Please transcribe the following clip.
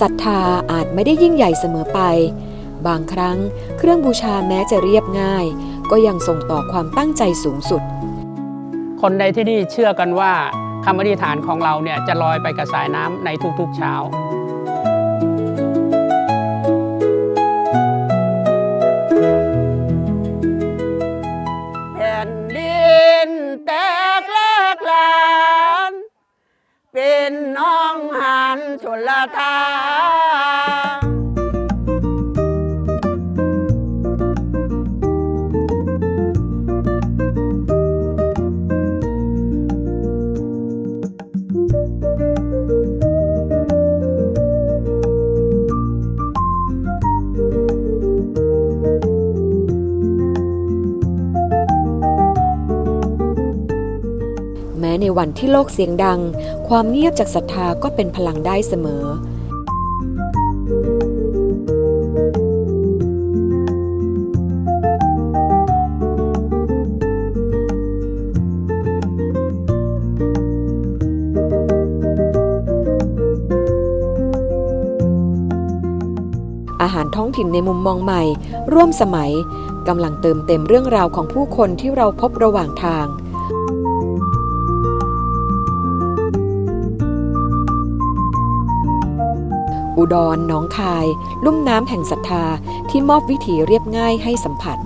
ศรัทธาอาจไม่ได้ยิ่งใหญ่เสมอไป บางครั้งเครื่องบูชาแม้จะเรียบง่าย ก็ยังส่งต่อความตั้งใจสูงสุด คนในที่นี่เชื่อกันว่าคำอธิษฐานของเราเนี่ยจะลอยไปกับสายน้ำในทุกๆเช้าแผ่นดินแตกลกลานเป็นน้อง นช ในวันที่โลกเสียงดัง ความเงียบจากศรัทธาก็เป็นพลังได้เสมอ อาหารท้องถิ่นในมุมมองใหม่ ร่วมสมัยกำลังเติมเต็มเรื่องราวของผู้คนที่เราพบระหว่างทาง อุดรหนองคาย ลุ่มน้ำแห่งศรัทธาที่มอบวิถีเรียบง่ายให้สัมผัส